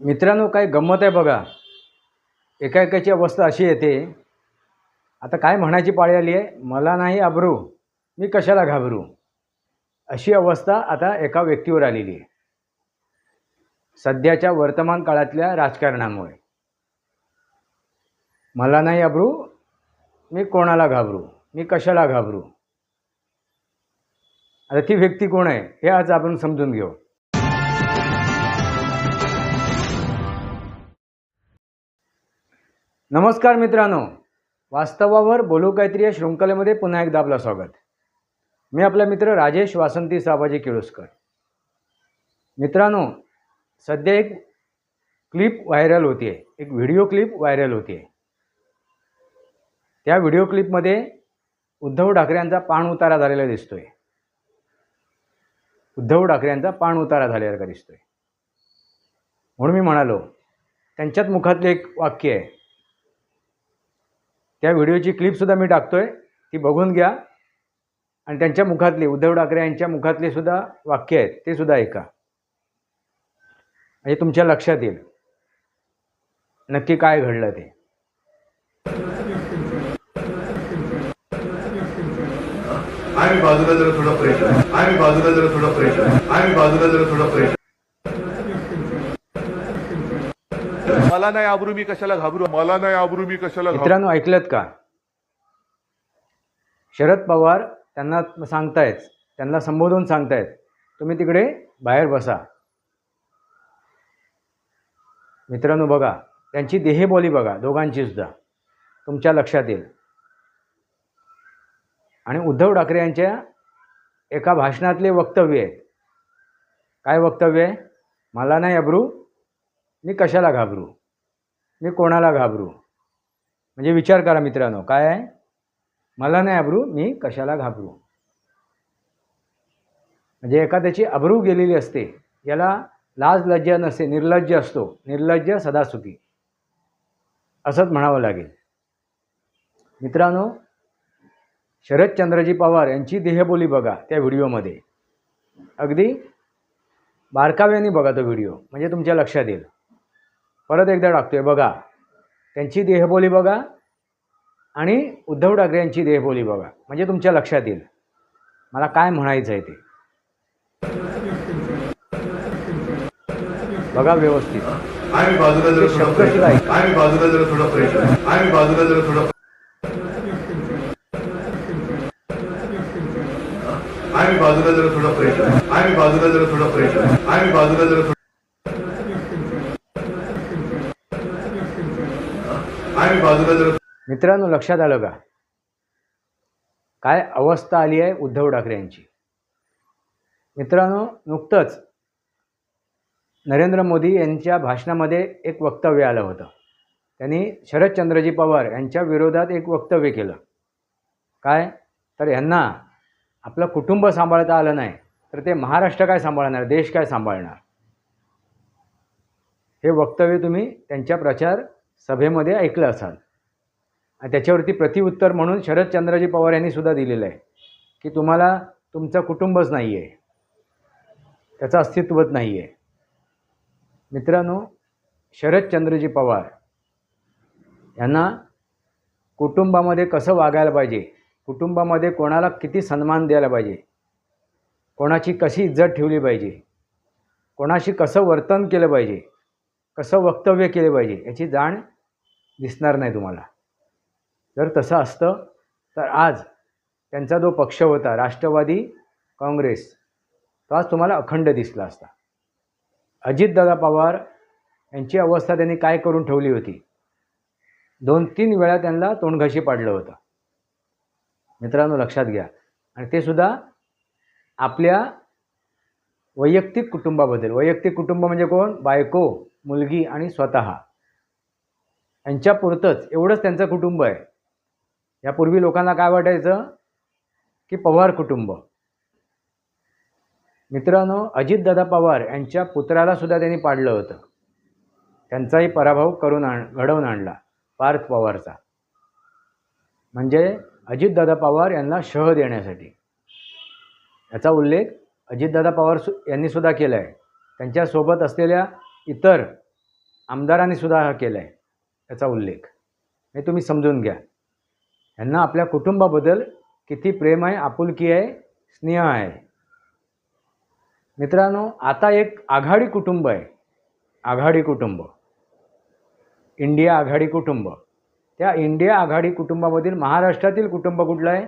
मित्रांनो काय गंमत आहे बघा. एका एकाची अवस्था अशी येते. आता काय म्हणायची पाळी आली आहे? मला नाही आबरू मी कशाला घाबरू? अशी अवस्था आता एका व्यक्तीवर आलेली आहे. सध्याच्या वर्तमान काळातल्या राजकारणामुळे. मला नाही आबरू मी कोणाला घाबरू? मी कशाला घाबरू? आता ती व्यक्ती कोण आहे हे आज आपण समजून घेऊ. नमस्कार मित्रांनो. वास्तवावर बोलू काहीतरी या शृंखलेमध्ये पुन्हा एकदा आपलं स्वागत. मी आपला मित्र राजेश वासंती साबाजी किळुसकर. मित्रांनो सध्या एक क्लिप व्हायरल होती आहे एक व्हिडिओ क्लिप व्हायरल होती आहे त्या व्हिडिओ क्लिपमध्ये उद्धव ठाकरेंचा पाण उतारा झालेला दिसतोय. उद्धव ठाकरेंचा पाण उतारा झालेला दिसतोय. म्हणून मी म्हणालो त्यांच्याच मुखातले एक वाक्य आहे. त्या व्हिडिओची क्लिपसुद्धा मी टाकतोय ती बघून घ्या. आणि त्यांच्या मुखातली उद्धव ठाकरे यांच्या मुखातले सुद्धा वाक्य आहेत ते सुद्धा ऐका. म्हणजे तुमच्या लक्षात येईल. नक्की काय घडलं ते. आम्ही बाजूला जरा थोडा फ्रेश आम्ही बाजूला जरा थोडा फ्रेश आम्ही बाजूला जरा थोडा फ्रेश मला नाही आबरू मी कशाला घाबरू? मला नाही आबरू मी कशाला मित्रांनो ऐकलत का? शरद पवार त्यांना सांगतायत त्यांना संबोधून सांगतायत तुम्ही तिकडे बाहेर बसा. मित्रांनो बघा त्यांची देहबोली बघा दोघांची सुद्धा. तुमच्या लक्षात येईल. आणि उद्धव ठाकरे यांच्या एका भाषणातले वक्तव्य आहेत. काय वक्तव्य आहे? मला नाही अब्रू मी कशाला घाबरू? मी कोणाला घाबरू? म्हणजे विचार करा मित्रांनो काय आहे? मला नाही अब्रू मी कशाला घाबरू? म्हणजे एखाद्याची अब्रू गेलेली असते याला लाज लज्जा नसते निर्लज्ज असतो निर्लज्ज सदासुखी. असंच म्हणावं लागेल. मित्रांनो शरदचंद्रजी पवार यांची देहबोली बघा त्या व्हिडिओमध्ये. अगदी बारकाव्याने बघा तो व्हिडिओ म्हणजे तुमच्या लक्षात येईल. परत एकदा टाकतोय बघा. त्यांची देहबोली बघा आणि उद्धव ठाकरे यांची देहबोली बघा. म्हणजे तुमच्या लक्षात येईल. मला काय म्हणायचं आहे ते. बघा व्यवस्थित. आम्ही बाजूला जरा थोडा शब्द. आम्ही बाजूला जरा थोडा फ्रेश आम्ही बाजूला जरा थोडा आम्ही बाजूला जरा थोडा फ्रेश आम्ही बाजूला जरा थोडा फ्रेश आम्ही बाजूला जरा थोडा आम्ही बाजूला मित्रांनो लक्षात आलं का? काय अवस्था आली आहे उद्धव ठाकरे यांची? मित्रांनो नुकतंच नरेंद्र मोदी यांच्या भाषणामध्ये एक वक्तव्य आलं होतं. त्यांनी शरदचंद्रजी पवार यांच्या विरोधात एक वक्तव्य केलं. काय? तर यांना आपलं कुटुंब सांभाळता आलं नाही तर ते महाराष्ट्र काय सांभाळणार? देश काय सांभाळणार? हे वक्तव्य तुम्ही त्यांच्या प्रचार सभेमध्ये ऐकलं असाल. आणि त्याच्यावरती प्रतिउत्तर म्हणून शरदचंद्रजी पवार यांनी सुद्धा दिलेलं आहे की तुम्हाला तुमचं कुटुंबच नाही आहे त्याचं अस्तित्वच नाही आहे मित्रांनो शरदचंद्रजी पवार यांना कुटुंबामध्ये कसं वागायला पाहिजे? कुटुंबामध्ये कोणाला किती सन्मान द्यायला पाहिजे? कोणाची कशी इज्जत ठेवली पाहिजे? कोणाशी कसं वर्तन केलं पाहिजे? कसं वक्तव्य केलं पाहिजे याची जाण दिसणार नाही तुम्हाला. जर तसं असतं तर आज त्यांचा जो पक्ष होता राष्ट्रवादी काँग्रेस तो आज तुम्हाला अखंड दिसला असता. अजितदादा पवार यांची अवस्था त्यांनी काय करून ठेवली होती? दोन तीन वेळा त्यांना तोंडघशी पाडलं होतं. मित्रांनो लक्षात घ्या. आणि ते सुद्धा आपल्या वैयक्तिक कुटुंबाबद्दल. वैयक्तिक कुटुंब म्हणजे कोण? बायको. मुलगी आणि स्वतः. यांच्यापुरतंच एवढंच त्यांचं कुटुंब आहे. यापूर्वी लोकांना काय वाटायचं? की पवार कुटुंब. मित्रांनो अजितदादा पवार यांच्या पुत्राला सुद्धा त्यांनी पाडलं होतं. त्यांचाही पराभव करून आण घडवून आणला पार्थ पवारचा. म्हणजे अजितदादा पवार यांना शह देण्यासाठी. याचा उल्लेख अजितदादा पवार सु यांनी सुद्धा केला आहे त्यांच्यासोबत असलेल्या इतर आमदारांनी सुद्धा हा केला आहे याचा उल्लेख. हे तुम्ही समजून घ्या. यांना आपल्या कुटुंबाबद्दल किती प्रेम आहे आपुलकी आहे स्नेह आहे. मित्रांनो आता एक आघाडी कुटुंब आहे. आघाडी कुटुंब. इंडिया आघाडी कुटुंब. त्या इंडिया आघाडी कुटुंबामधील महाराष्ट्रातील कुटुंब कुठलं आहे?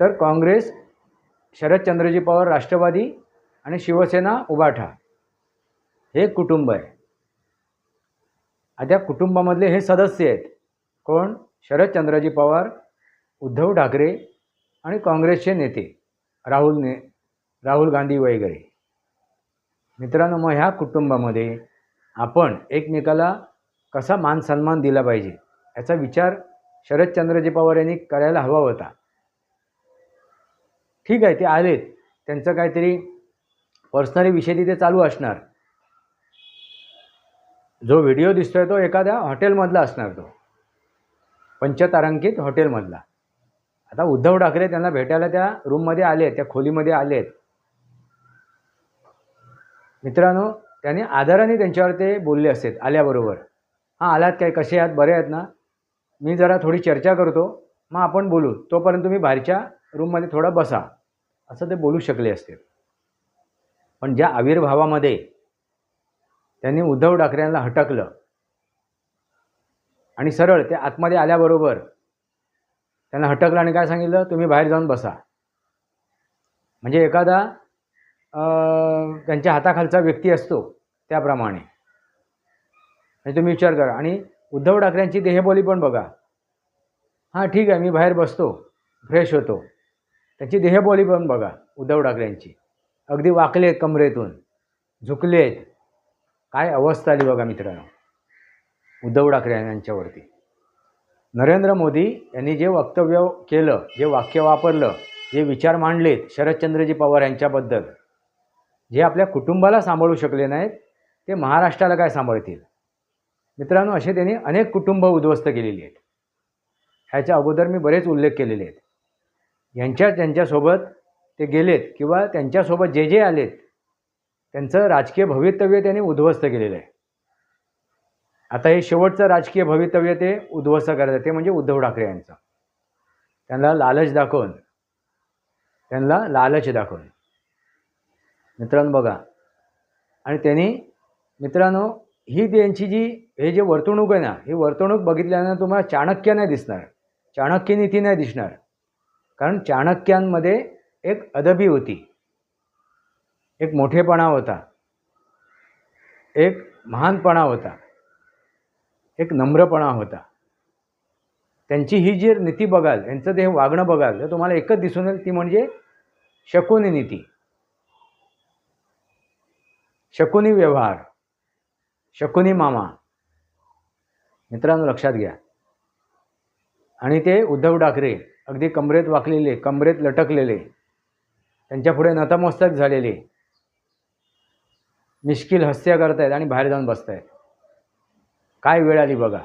तर काँग्रेस शरदचंद्रजी पवार राष्ट्रवादी आणि शिवसेना उभाठा. हे कुटुंब आहे. आता त्या कुटुंबामधले हे सदस्य आहेत. कोण? शरदचंद्रजी पवार उद्धव ठाकरे आणि काँग्रेसचे नेते राहुल ने राहुल गांधी वगैरे. मित्रांनो मग ह्या कुटुंबामध्ये आपण एकमेकाला कसा मान सन्मान दिला पाहिजे याचा विचार शरदचंद्रजी पवार यांनी करायला हवा होता. ठीक आहे ते आलेत. त्यांचं काहीतरी पर्सनली विषय तिथे चालू असणार. जो व्हिडिओ दिसतोय तो एखाद्या हॉटेलमधला असणार तो. पंचतारांकित हॉटेलमधला. आता उद्धव ठाकरे त्यांना भेटायला त्या रूममध्ये आले त्या खोलीमध्ये आलेत. मित्रांनो त्याने आदराने त्यांच्यावर ते बोलले असते आल्याबरोबर. हां आलात काय? कसे आहात? बरे आहेत ना? मी जरा थोडी चर्चा करतो. मग आपण बोलू. तोपर्यंत तुम्ही बाहेरच्या रूममध्ये थोडा बसा. असं ते बोलू शकले असते. पण ज्या आविर्भावामध्ये त्यांनी उद्धव ठाकरेंना हटकलं. आणि सरळ ते आतमध्ये आल्याबरोबर त्यांना हटकलं आणि काय सांगितलं? तुम्ही बाहेर जाऊन बसा. म्हणजे एखादा त्यांच्या हाताखालचा व्यक्ती असतो त्याप्रमाणे. म्हणजे तुम्ही विचार करा. आणि उद्धव ठाकरेंची देहबोली पण बघा. हां ठीक आहे मी बाहेर बसतो. फ्रेश होतो. त्यांची देहबोली पण बघा उद्धव ठाकरेंची. अगदी वाकलेत कमरेतून. झुकलेत. काय अवस्था आली बघा मित्रांनो? उद्धव ठाकरे यांच्यावरती. नरेंद्र मोदी यांनी जे वक्तव्य केलं जे वाक्य वापरलं जे विचार मांडलेत शरदचंद्रजी पवार यांच्याबद्दल जे आपल्या कुटुंबाला सांभाळू शकले नाहीत ते महाराष्ट्राला काय सांभाळतील? मित्रांनो असे त्यांनी अनेक कुटुंब उद्ध्वस्त केलेली आहेत. ह्याच्या अगोदर मी बरेच उल्लेख केलेले आहेत. यांच्या त्यांच्यासोबत ते गेलेत किंवा त्यांच्यासोबत जे जे आलेत त्यांचं राजकीय भवितव्य त्यांनी उद्ध्वस्त केलेलं आहे. आता हे शेवटचं राजकीय भवितव्य ते उद्ध्वस्त करतात ते म्हणजे उद्धव ठाकरे यांचं. त्यांना लालच दाखवून त्यांना लालच दाखवून. मित्रांनो बघा आणि त्यांनी मित्रांनो ही त्यांची जी हे जे वर्तणूक आहे ना ही वर्तणूक बघितल्यानं तुम्हाला चाणक्य नाही दिसणार चाणक्य नीती नाही दिसणार. कारण चाणक्यांमध्ये एक अदबी होती. एक मोठेपणा होता. एक महानपणा होता. एक नम्रपणा होता. त्यांची ही जी नीती बघाल यांचं ते वागणं बघाल तर तुम्हाला एकच दिसून येईल ती म्हणजे शकुनी नीती. शकुनी व्यवहार शकुनी मामा. मित्रांनो लक्षात घ्या. आणि ते उद्धव ठाकरे अगदी कमरेत वाकलेले कमरेत लटकलेले त्यांच्यापुढे नतमस्तक झालेले मिश्किल हस्त्या करतायत आणि बाहेर जाऊन बसतायत. काय वेळ आली बघा.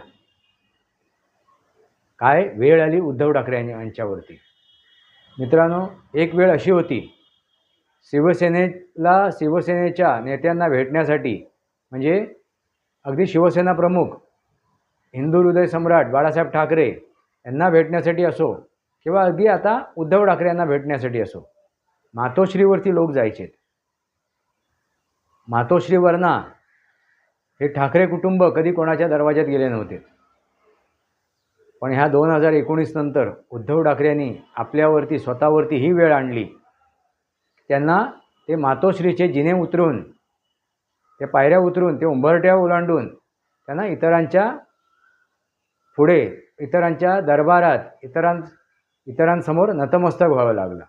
काय वेळ आली उद्धव ठाकरे यांच्यावरती. मित्रांनो एक वेळ अशी होती. शिवसेनेला शिवसेनेच्या नेत्यांना भेटण्यासाठी म्हणजे अगदी शिवसेना प्रमुख हिंदू हृदय सम्राट बाळासाहेब ठाकरे यांना भेटण्यासाठी असो किंवा अगदी आता उद्धव ठाकरे यांना भेटण्यासाठी असो मातोश्रीवरती लोक जायचेत. मातोश्री वर्णा हे ठाकरे कुटुंब कधी कोणाच्या दरवाज्यात गेले नव्हते. पण ह्या दोन हजार एकोणीस नंतर उद्धव ठाकरेंनी आपल्यावरती स्वतःवरती ही वेळ आणली. त्यांना ते मातोश्रीचे जिने उतरून ते पायऱ्या उतरून ते उंबरट्या ओलांडून त्यांना इतरांच्या पुढे इतरांच्या दरबारात इतरां इतरांसमोर नतमस्तक व्हावं लागलं.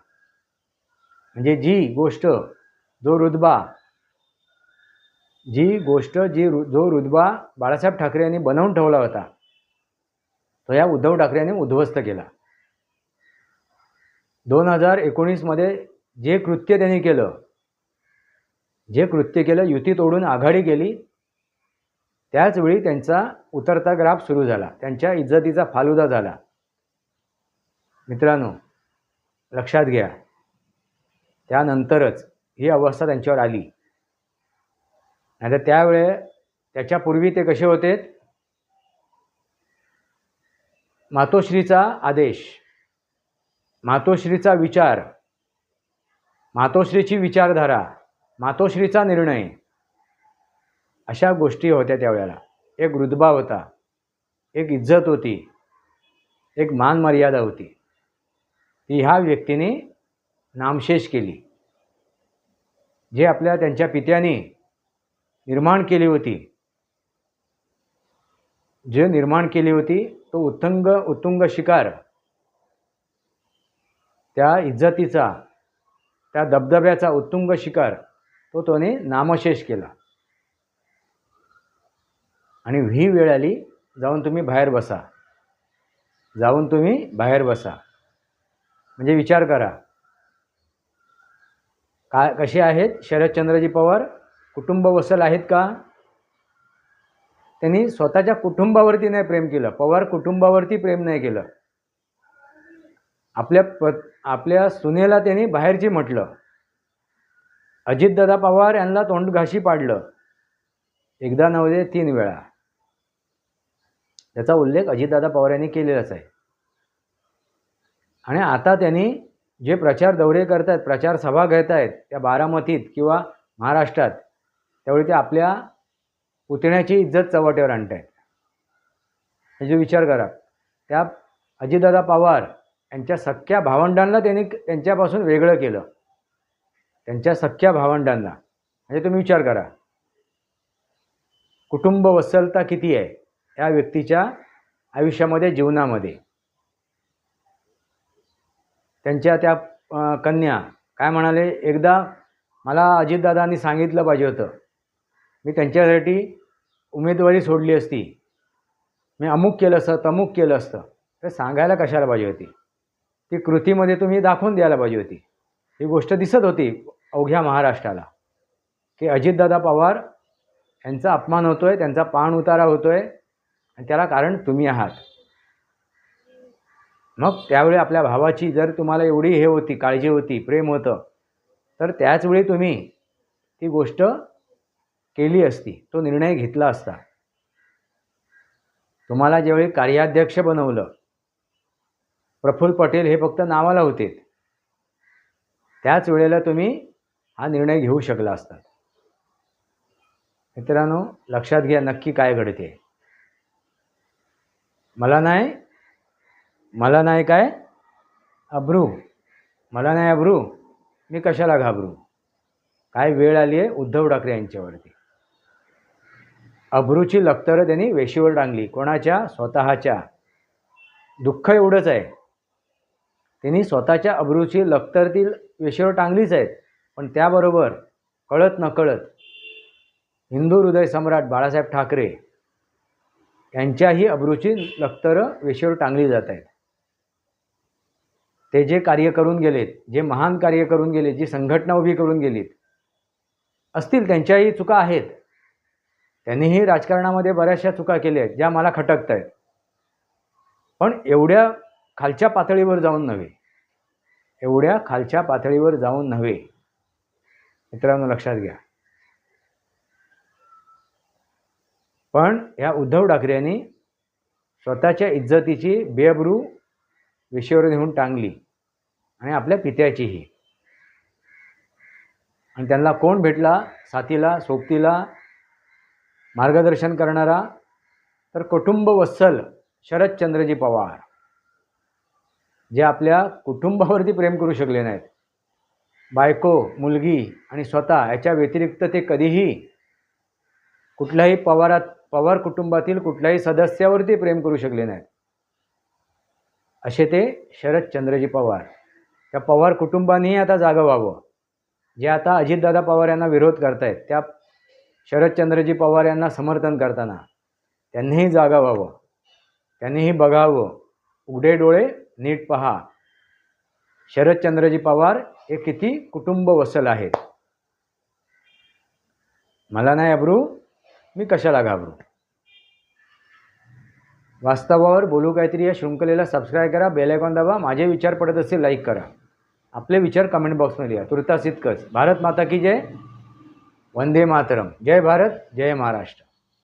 म्हणजे जी गोष्ट जो रुतबा जी गोष्ट जी रु जो रुतबा बाळासाहेब ठाकरे यांनी बनवून ठेवला होता तो या उद्धव ठाकरे यांनी उद्ध्वस्त केला. दोन हजार एकोणीसमध्ये जे कृत्य त्यांनी केलं जे कृत्य केलं युती तोडून आघाडी केली त्याचवेळी त्यांचा उतरता ग्राफ सुरू झाला. त्यांच्या इज्जतीचा फालुदा झाला. मित्रांनो लक्षात घ्या. त्यानंतरच ही अवस्था त्यांच्यावर आली. नाहीतर त्यावेळे त्याच्यापूर्वी ते कसे होते? मातोश्रीचा आदेश. मातोश्रीचा विचार. मातोश्रीची विचारधारा. मातोश्रीचा निर्णय. अशा गोष्टी होत्या त्यावेळेला एक रुतबा होता. एक इज्जत होती. एक मान मर्यादा होती. ती ह्या व्यक्तीने नामशेष केली. जे आपल्या त्यांच्या पित्याने निर्माण केली होती. जे निर्माण केली होती तो उत्तंग उत्तुंग शिकार त्या इज्जतीचा त्या दबदब्याचा उत्तुंग शिकार तो त्याने नामशेष केला. आणि ही वेळ आली जाऊन तुम्ही बाहेर बसा. जाऊन तुम्ही बाहेर बसा. म्हणजे विचार करा. काय कसे आहेत? शरदचंद्रजी पवार कुटुंब वसल आहेत का? त्यांनी स्वतःच्या कुटुंबावरती नाही प्रेम केलं. पवार कुटुंबावरती प्रेम नाही केलं. आपल्या प आपल्या सुनेला त्यांनी बाहेरची म्हटलं. अजितदादा पवार यांना तोंडघाशी पाडलं. एकदा नव्हे तीन वेळा. त्याचा उल्लेख अजितदादा पवार यांनी केलेलाच आहे. आणि आता त्यांनी जे प्रचार दौरे करत आहेत प्रचार सभा घेत आहेत त्या बारामतीत किंवा महाराष्ट्रात त्यावेळी ते आपल्या पुतण्याची इज्जत चव्हाट्यावर आणत आहेत म्हणजे विचार करा. त्या अजितदादा पवार यांच्या सख्ख्या भावंडांना त्यांनी त्यांच्यापासून वेगळं केलं. त्यांच्या सख्ख्या भावंडांना. म्हणजे तुम्ही विचार करा. कुटुंब वत्सलता किती आहे या व्यक्तीच्या आयुष्यामध्ये जीवनामध्ये? त्यांच्या त्या कन्या काय म्हणाले? एकदा मला अजितदादांनी सांगितलं पाहिजे होतं. मी त्यांच्यासाठी उमेदवारी सोडली असती. मी अमुक केलं असतं तमुक केलं असतं. तर सांगायला कशाला पाहिजे होती? ती कृतीमध्ये तुम्ही दाखवून द्यायला पाहिजे होती. ही गोष्ट दिसत होती अवघ्या महाराष्ट्राला. की अजितदादा पवार यांचा अपमान होतो आहे त्यांचा पाण उतारा होतो आहे आणि त्याला कारण तुम्ही आहात. मग त्यावेळी आपल्या भावाची जर तुम्हाला एवढी हे होती काळजी होती प्रेम होतं तर त्याचवेळी तुम्ही ती गोष्ट केली असती तो निर्णय घेतला असता. तुम्हाला ज्यावेळी कार्याध्यक्ष बनवलं प्रफुल्ल पटेल हे फक्त नावाला होते. त्याच वेळेला तुम्ही हा निर्णय घेऊ शकला असतात मित्रांनो लक्षात घ्या नक्की काय घडते. मला नाही मला नाही काय अब्रू मला नाही अब्रू मी कशाला घाबरू? काय वेळ आली आहे उद्धव ठाकरे यांच्यावरती. अब्रूची लक्तरं त्यांनी वेशीवर टांगली कोणाच्या? स्वतःच्या. दुःख एवढंच आहे. त्यांनी स्वतःच्या अब्रूची लक्तरतील वेशीवर टांगलीच आहेत. पण त्याबरोबर कळत नकळत हिंदू हृदय सम्राट बाळासाहेब ठाकरे यांच्याही अब्रूची लक्तरं वेशीवर टांगली जात आहेत. ते जे कार्य करून गेलेत जे महान कार्य करून गेले जी संघटना उभी करून गेलीत असतील त्यांच्याही चुका आहेत. त्यांनीही राजकारणामध्ये बऱ्याचशा चुका केल्या आहेत ज्या मला खटकत आहेत पण एवढ्या खालच्या पातळीवर जाऊन नव्हे. एवढ्या खालच्या पातळीवर जाऊन नव्हे. मित्रांनो लक्षात घ्या. पण ह्या उद्धव ठाकरे यांनी स्वतःच्या इज्जतीची बेअब्रू विषयावर नेऊन टांगली आणि आपल्या पित्याचीही. आणि त्यांना कोण भेटला? साथीला? सोबतीला? मार्गदर्शन करणारा तर कुटुंब वत्सल शरदचंद्रजी पवार जे आपल्या कुटुंबावरती प्रेम करू शकले नाहीत. बायको मुलगी आणि स्वतः याच्या व्यतिरिक्त ते कधीही कुठल्याही पवारात पवार कुटुंबातील कुठल्याही सदस्यावरती प्रेम करू शकले नाहीत. असे ते शरदचंद्रजी पवार. त्या पवार कुटुंबानेही आता जागं व्हावं. जे आता अजितदादा पवार यांना विरोध करतायत त्या शरदचंद्रजी पवार यांना समर्थन करताना त्यांनीही जागा व्हावं. त्यांनीही बघावं. उघडे डोळे नीट पहा. शरदचंद्रजी पवार हे किती कुटुंब वसल आहेत. मला नाही अब्रू मी कशाला घाबरू? वास्तवावर बोलू काहीतरी या शृंखलेला सबस्क्राईब करा बेलायकॉन दाबा. माझे विचार पडत असतील लाईक करा. आपले विचार कमेंट बॉक्समध्ये लिहा तुर्तास इतकंच. भारत माता की जय. वंदे मातरम जय भारत जय महाराष्ट्र